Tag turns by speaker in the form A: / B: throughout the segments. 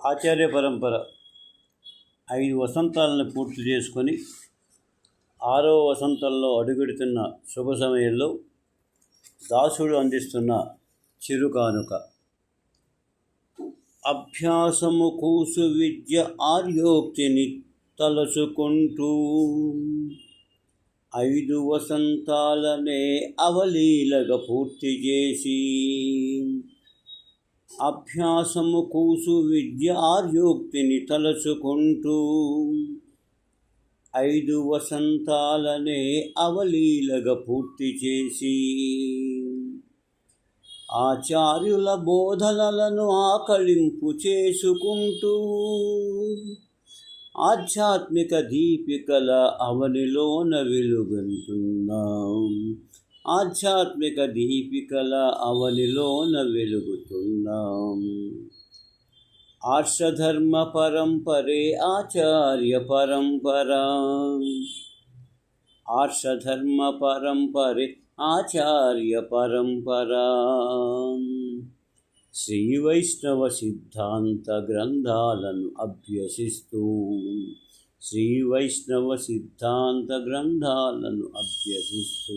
A: ఆచార్య పరంపర ఐదు వసంతాలను పూర్తి చేసుకొని ఆరవ వసంతంలో అడుగెడుతున్న శుభ సమయంలో దాసుడు అందిస్తున్న చిరు కానుక అభ్యాసము కూసు విద్య ఆర్యోక్తిని తలచుకుంటూ ఐదు వసంతాలనే అవలీలగా పూర్తి చేసి అభ్యాసము కూసు విద్యార్యోక్తిని తలచుకుంటూ ఐదు వసంతాలనే అవలీలగా పూర్తి చేసి ఆచార్యుల బోధనలను ఆకళింపు చేసుకుంటూ ఆధ్యాత్మిక దీపికల అవనిలోన వెలుగొంటున్నాం. ఆధ్యాత్మిక దీపికల అవలిలోన వెలుగుతున్నాం. ఆర్షధర్మ పరంపరే ఆచార్య పరంపరా. ఆర్షధర్మ పరంపరే ఆచార్య పరంపరా. శ్రీ వైష్ణవ సిద్ధాంత గ్రంథాలను అభ్యసిస్తూ శ్రీ వైష్ణవ సిద్ధాంత గ్రంథాలను అభ్యసిస్తూ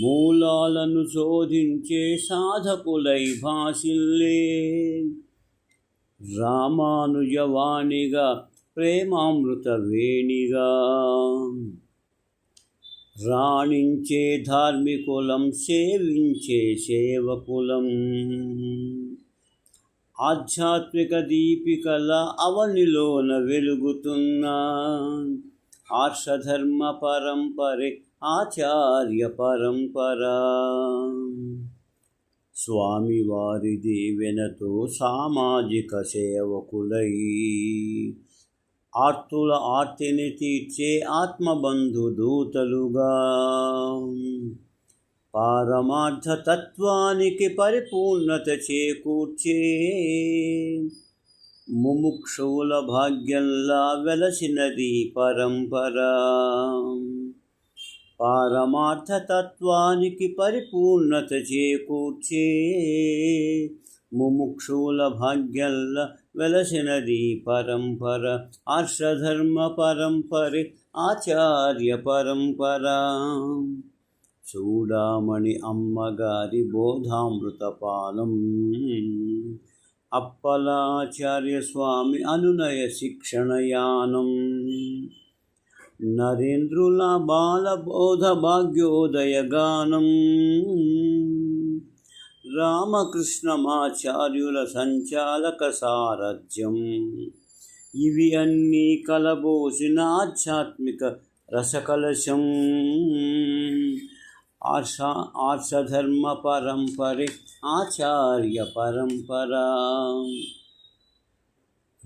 A: మూలాలను శోధించే సాధకులై భాషిల్లే రామానుజవాణిగా ప్రేమామృత వేణిగా. రాణించే ధార్మికులం సేవించే సేవకులం. ఆధ్యాత్మిక దీపికల అవనిలోన వెలుగుతున్న. ఆర్షధర్మ పరంపరే ఆచార్య పరంపరా. స్వామివారి దీవెనతో సామాజిక సేవకులై ఆర్తుల ఆర్తిని తీర్చే ఆత్మబంధు దూతలుగా. పారమార్థ తత్వానికి పరిపూర్ణత చేకూర్చే ముముక్షువుల భాగ్యంలా వెలసినది పరంపరా. పారమార్థ తత్వానికి పరిపూర్ణత చేకూర్చే ముముక్షుల భాగ్యల్ల వెలసినది పరంపర ఆర్షధర్మ పరంపరి ఆచార్య పరంపర. చూడామణి అమ్మగారి బోధామృత పాలం అప్పలాచార్య స్వామి అనునయ శిక్షణయానం. నరేంద్రుల బాలబోధ భాగ్యోదయగానం. రామకృష్ణమాచార్యుల సంచాలక సారథ్యం. ఇవి అన్నీ కలబోసిన ఆధ్యాత్మిక రసకలశం. ఆర్ష ఆర్షధర్మ పరంపరి ఆచార్య పరంపరా.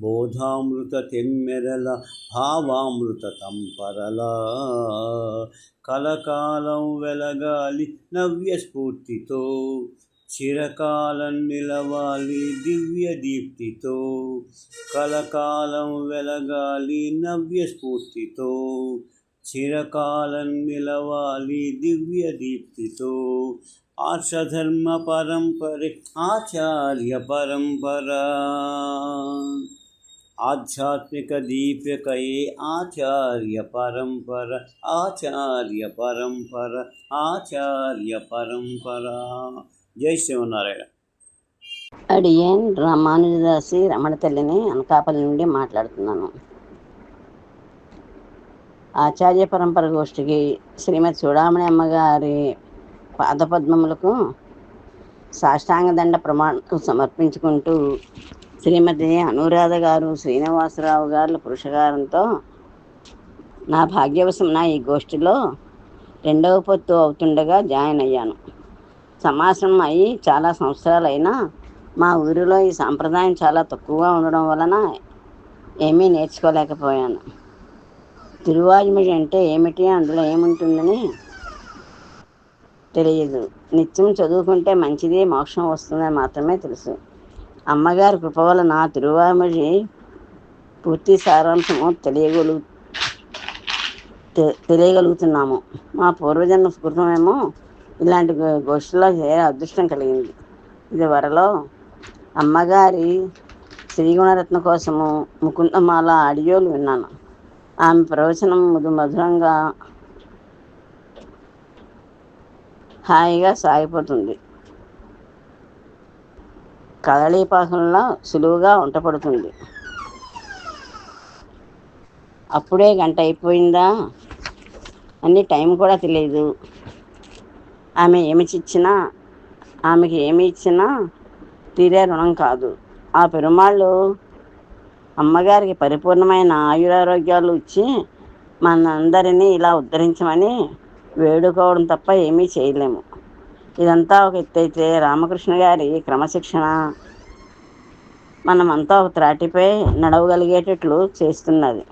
A: బోధామృత తెమ్మెరల భావామృత తంపరల కలకాలం వెలగాలి నవ్య స్ఫూర్తితో చిరకాలం నిలవాలి దివ్య దీప్తితో కలకాలం వెలగాలి నవ్య స్ఫూర్తితో చిరకాలం నిలవాలి దివ్య దీప్తితో ఆర్షధర్మ పరంపర ఆచార్య పరంపరా ఆధ్యాత్మిక దీపికయే ఆచార్య పరంపర ఆచార్య పరంపర ఆచార్య పరంపర జై శివనారాయణ
B: అడియన్ రామానుజదాసి రమణ తల్లిని అనకాపల్లి నుండి మాట్లాడుతున్నాను. ఆచార్య పరంపర గోష్ఠికి శ్రీమతి చూడామణి అమ్మగారి పాదపద్మములకు సాష్టాంగ దండ ప్రమాణం సమర్పించుకుంటూ శ్రీమతి అనురాధ గారు శ్రీనివాసరావు గారుల పురుషగారంతో నా భాగ్యవశం నా ఈ గోష్ఠిలో రెండవ పొత్తు అవుతుండగా జాయిన్ అయ్యాను. సమాసం అయ్యి చాలా సంవత్సరాలైనా మా ఊరిలో ఈ సాంప్రదాయం చాలా తక్కువగా ఉండడం వలన ఏమీ నేర్చుకోలేకపోయాను. తిరువాజుమిడి అంటే ఏమిటి? అందులో ఏముంటుందని తెలియదు. నిత్యం చదువుకుంటే మంచిది మోక్షం వస్తుందని మాత్రమే తెలుసు. అమ్మగారి కృప వలన తిరువామిడి పూర్తి సారాంశము తెలియగలు తె- తెలియగలుగుతున్నాము. మా పూర్వజన్మ స్ఫూర్తమేమో ఇలాంటి గో- గోష్ఠిలో చేరే అదృష్టం కలిగింది. ఇది వరలో అమ్మగారి శ్రీగుణరత్న కోసము ముకుందమాల ఆడియోలు విన్నాను. ఆమె ప్రవచనం ముదు మధురంగా హాయిగా సాగిపోతుంది. కదళీపాకంలో సులువుగా ఉంటపడుతుంది అప్పుడే గంట అయిపోయిందా? అని టైం కూడా తెలియదు ఆమె ఏమి ఇచ్చినా ఆమెకి ఏమి ఇచ్చినా తీరే రుణం కాదు. ఆ పెరుమాళ్ళు అమ్మగారికి పరిపూర్ణమైన ఆయురారోగ్యాలు ఇచ్చి మనందరినీ ఇలా ఉద్ధరించమని వేడుకోవడం తప్ప ఏమీ చేయలేము. ఇదంతా ఒక ఎత్తైతే రామకృష్ణ గారి క్రమశిక్షణ. మనమంతా ఒక త్రాటిపై నడవగలిగేటట్లు చేస్తున్నది.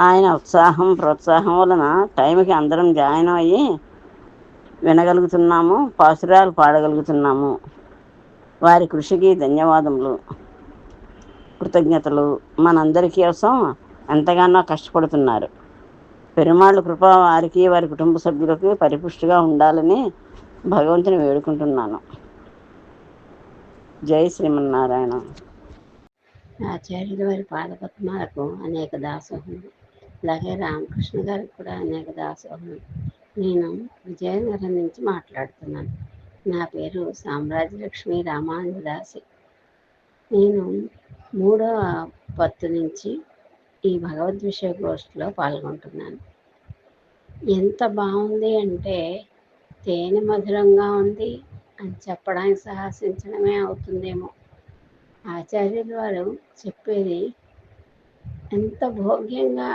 B: ఆయన ఉత్సాహం ప్రోత్సాహం వలన టైంకి అందరం జాయిన్ అయ్యి వినగలుగుతున్నాము పాసురాలు పాడగలుగుతున్నాము. వారి కృషికి ధన్యవాదములు కృతజ్ఞతలు. మనందరి కోసం ఎంతగానో కష్టపడుతున్నారు. పెరుమాళ్ళ కృప వారికి వారి కుటుంబ సభ్యులకు పరిపుష్టిగా ఉండాలని భగవంతుని వేడుకుంటున్నాను. జై శ్రీమన్నారాయణ.
C: ఆచార్యుల వారి పాదపద్మాలకు అనేక దాసోహములు. అలాగే రామకృష్ణ గారికి కూడా అనేక దాసోహములు. నేను విజయనగరం నుంచి మాట్లాడుతున్నాను. నా పేరు సామ్రాజ్యలక్ష్మి రామానందదాసి నేను మూడవ పత్తు నుంచి ఈ భగవద్ విషయ గోష్ఠిలో పాల్గొంటున్నాను. ఎంత బాగుంది అంటే తేనె మధురంగా ఉంది అని చెప్పడానికి సాహసించడమే అవుతుందేమో. ఆచార్యుల వారు చెప్పేది ఎంత భోగ్యంగా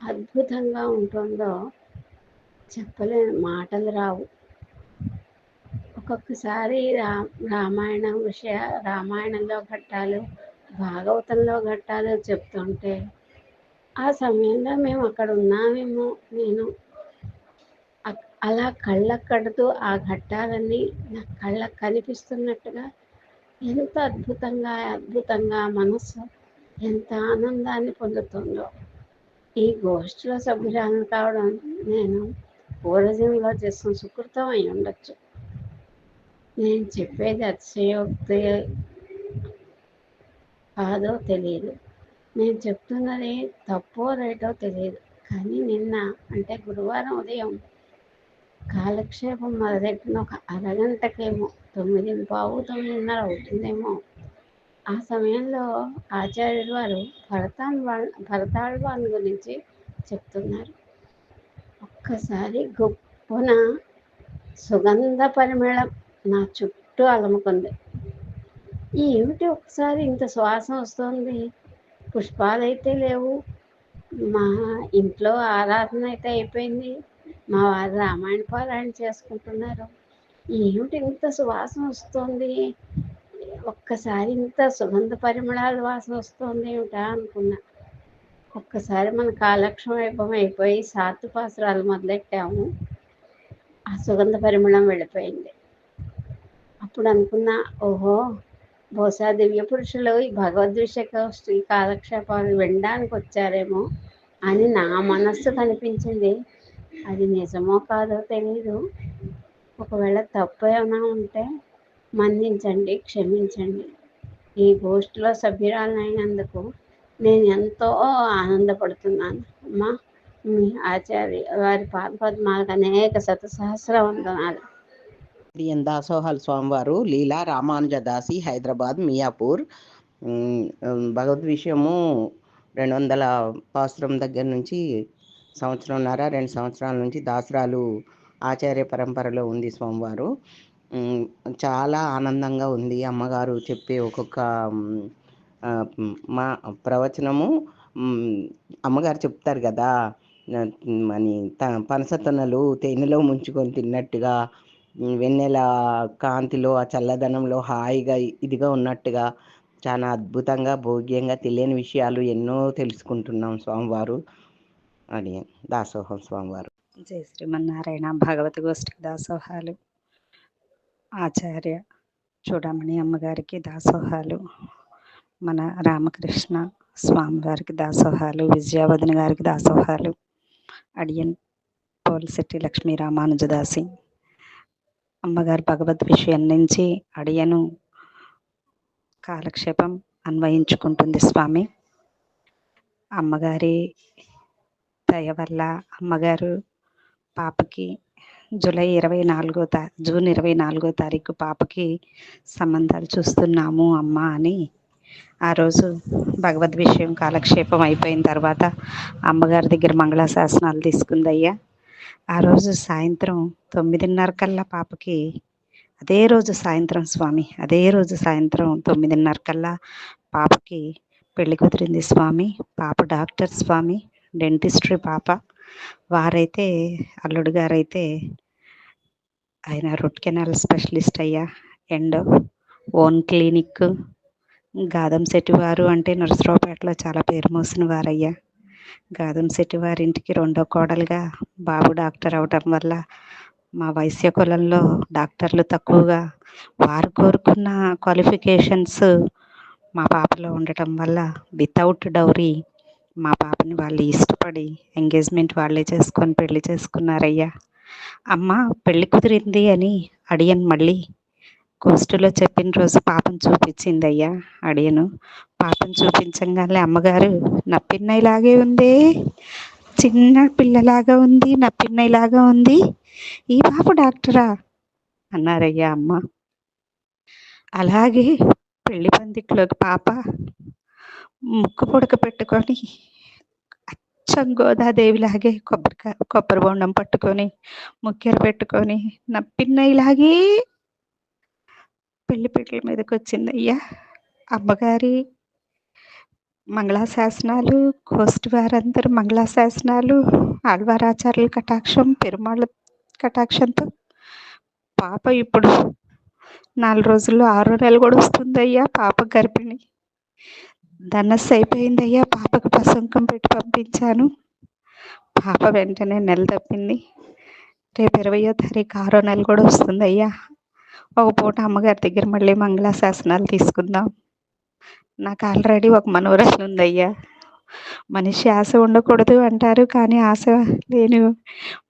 C: అద్భుతంగా ఉంటుందో చెప్పలేని మాటలు రావు. ఒక్కొక్కసారి రా రామాయణం విషయ రామాయణంలో ఘట్టాలు భాగవతంలో ఘట్టాలు చెప్తుంటే ఆ సమయంలో మేము అక్కడ ఉన్నామేమో నేను. అలా కళ్ళకు కడుతూ ఆ ఘట్టాలన్నీ నా కళ్ళకు కనిపిస్తున్నట్టుగా ఎంత అద్భుతంగా అద్భుతంగా మనస్సు ఎంత ఆనందాన్ని పొందుతుందో. ఈ గోష్ఠిలో సభ్యురాలను కావడం నేను పూర్వజంలో చేసిన సుకృతం అయి ఉండొచ్చు. నేను చెప్పేది అతిశయోక్తి కాదో తెలియదు నేను చెప్తున్నది తప్పో రైటో తెలియదు కానీ నిన్న అంటే గురువారం ఉదయం కాలక్షేపం మొదలెట్టిన ఒక అరగంటకేమో తొమ్మిది పావు తొమ్మిదిన్నర అవుతుందేమో. ఆ సమయంలో ఆచార్యులు వారు భరతాన్ భరతాళ్వాన్ గురించి చెప్తున్నారు. ఒక్కసారి గొప్పన సుగంధ పరిమళం నా చుట్టూ అలముకుంది. ఏమిటి ఒకసారి ఇంత శ్వాసం వస్తుంది? పుష్పాలైతే లేవు. మా ఇంట్లో ఆరాధన అయితే అయిపోయింది. మా వారు రామాయణ పారాయణ చేసుకుంటున్నారు. ఏమిటి ఇంత సువాసన వస్తుంది? ఒక్కసారి ఇంత సుగంధ పరిమళాల వాసన వస్తుంది ఏమిటా అనుకున్నా. ఒక్కసారి మన కాలక్షం వైభవం అయిపోయి సాత్తుపాసురాలు మొదలెట్టాము. ఆ సుగంధ పరిమళం వెళ్ళిపోయింది. అప్పుడు అనుకున్నా ఓహో బహుశా దివ్య పురుషులు ఈ భగవద్విషక శ్రీ కాలక్షేపాలు వినడానికి వచ్చారేమో అని నా మనస్సు కనిపించింది. అది నిజమో కాదో తెలియదు ఒకవేళ తప్పు ఏమైనా ఉంటే మన్నించండి క్షమించండి. ఈ గోష్ఠిలో సభ్యురాలైనందుకు నేను ఎంతో ఆనందపడుతున్నాను. అమ్మా మీ ఆచార్య వారి పాదపద్మాలకు అనేక శత సహస్ర వందనాలు
D: డిఎన్ దాసోహాల్ స్వామివారు లీలా రామానుజదాసి హైదరాబాద్ మియాపూర్. భగవద్ విషయము రెండు వందల పాసురం దగ్గర నుంచి సంవత్సరంన్నర రెండు సంవత్సరాల నుంచి దాసరాలు ఆచార్య పరంపరలో ఉంది స్వామివారు. చాలా ఆనందంగా ఉంది అమ్మగారు చెప్పే ఒక్కొక్క మా ప్రవచనము. అమ్మగారు చెప్తారు కదా అని పనస తనలు తేనెలో ముంచుకొని తిన్నట్టుగా వెన్నెల కాంతిలో ఆ చల్లదనంలో హాయిగా ఇదిగా ఉన్నట్టుగా చాలా అద్భుతంగా భోగ్యంగా తెలియని విషయాలు ఎన్నో తెలుసుకుంటున్నాం స్వామివారు. అని దాసోహం స్వామివారు.
E: జై శ్రీమన్నారాయణ భగవతి గోష్ఠి దాసోహాలు. ఆచార్య చూడమణి అమ్మగారికి దాసోహాలు. మన రామకృష్ణ స్వామివారికి దాసోహాలు. విజయావదిని గారికి దాసోహాలు. అడియన్ పోలిశెట్టి లక్ష్మీ రామానుజదాసి. అమ్మగారు భగవద్ విషయం నుంచి అడియను. కాలక్షేపం అన్వయించుకుంటుంది స్వామి. అమ్మగారి దయ వల్ల అమ్మగారు పాపకి జూలై ఇరవై నాలుగో తా జూన్ ఇరవై నాలుగో తారీఖు పాపకి సంబంధాలు చూస్తున్నాము అమ్మ అని ఆ రోజు భగవద్ విషయం కాలక్షేపం అయిపోయిన తర్వాత అమ్మగారి దగ్గర మంగళాశాసనాలు తీసుకుందయ్యా. ఆ రోజు సాయంత్రం తొమ్మిదిన్నర కల్లా పాపకి అదే రోజు సాయంత్రం స్వామి అదే రోజు సాయంత్రం తొమ్మిదిన్నర కల్లా పాపకి పెళ్ళి కుదిరింది స్వామి పాప డాక్టర్ స్వామి డెంటిస్ట్రీ పాప. వారైతే అల్లుడు గారైతే ఆయన రూట్ కెనాల్ స్పెషలిస్ట్ అయ్యా. And own clinic Gadam Shetty వారు అంటే నరసరావుపేటలో చాలా పేరు మోసిన వారయ్యా. గాదం శెట్టి వారింటికి రెండో కోడలుగా బాబు డాక్టర్ అవటం వల్ల మా వైశ్య కులంలో డాక్టర్లు తక్కువగా వారు కోరుకున్న క్వాలిఫికేషన్స్ మా పాపలో ఉండటం వల్ల వితౌట్ డౌరీ మా పాపని వాళ్ళు ఇష్టపడి ఎంగేజ్మెంట్ వాళ్ళే చేసుకొని పెళ్ళి చేసుకున్నారయ్యా. అమ్మ పెళ్ళి కుదిరింది అని అడియన్ మళ్ళీ కోస్టులో చెప్పిన రోజు పాపం చూపించింది అయ్యా అడియను పాపను చూపించగానే అమ్మగారు నప్పిన్నయ్యలాగే ఉందే చిన్న పిల్లలాగా ఉంది నప్పిన్నయ్యలాగా ఉంది ఈ పాప డాక్టరా? అన్నారయ్యా అమ్మ. అలాగే పెళ్ళి పందిట్లోకి పాప ముక్కు పుడక పెట్టుకొని అచ్చం గోదాదేవిలాగే కొబ్బరికాయ కొబ్బరి బొండం పట్టుకొని ముక్కెర పెట్టుకొని నప్పిన్నయ్యలాగే పెళ్ళి పీటల మీదకి వచ్చిందయ్యా అమ్మగారి మంగళాశాసనాలు కోస్ట్ వారందరూ మంగళాశాసనాలు ఆళ్వారాచార్యుల కటాక్షం పెరుమాళ్ళ కటాక్షంతో పాప ఇప్పుడు నాలుగు రోజుల్లో ఆరో నెలలు కూడా వస్తుందయ్యా పాప గర్భిణి. ధనస్సు అయిపోయిందయ్యా పాపకు పసుంకం పెట్టి పంపించాను. పాప వెంటనే నెల తప్పింది. రేపు ఇరవయో తారీఖు ఆరో నెల కూడా వస్తుందయ్యా. ఒక పూట అమ్మగారి దగ్గర మళ్ళీ మంగళాశాసనాలు తీసుకుందాం. నాకు ఆల్రెడీ ఒక మనోరథం ఉందయ్యా. మనిషి ఆశ ఉండకూడదు అంటారు కానీ ఆశ లేని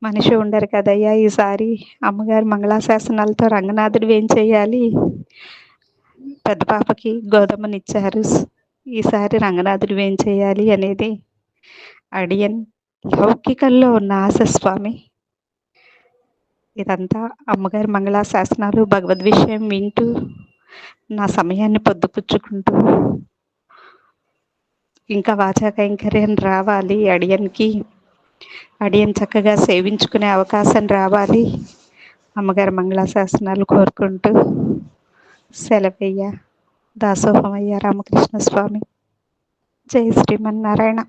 E: మనిషి ఉండరు కదయ్యా. ఈసారి అమ్మగారి మంగళాశాసనాలతో రంగనాథుడు ఏం చేయాలి? పెద్ద పాపకి గోధుమనిచ్చారు. ఈసారి రంగనాథుడు ఏం చేయాలి అనేది అడియన్ లౌకికల్లో ఉన్న ఆశ స్వామి. ఇదంతా అమ్మగారి మంగళాశాసనాలు భగవద్ విషయం వింటూ నా సమయాన్ని పొద్దుపుచ్చుకుంటూ ఇంకా వాచా కైంకర్యం రావాలి అడియన్కి అడియన్ చక్కగా సేవించుకునే అవకాశం రావాలి అమ్మగారి మంగళాశాసనాలు కోరుకుంటూ సెలవయ్య దాసోహమయ్య రామకృష్ణ స్వామి జై శ్రీమన్నారాయణ.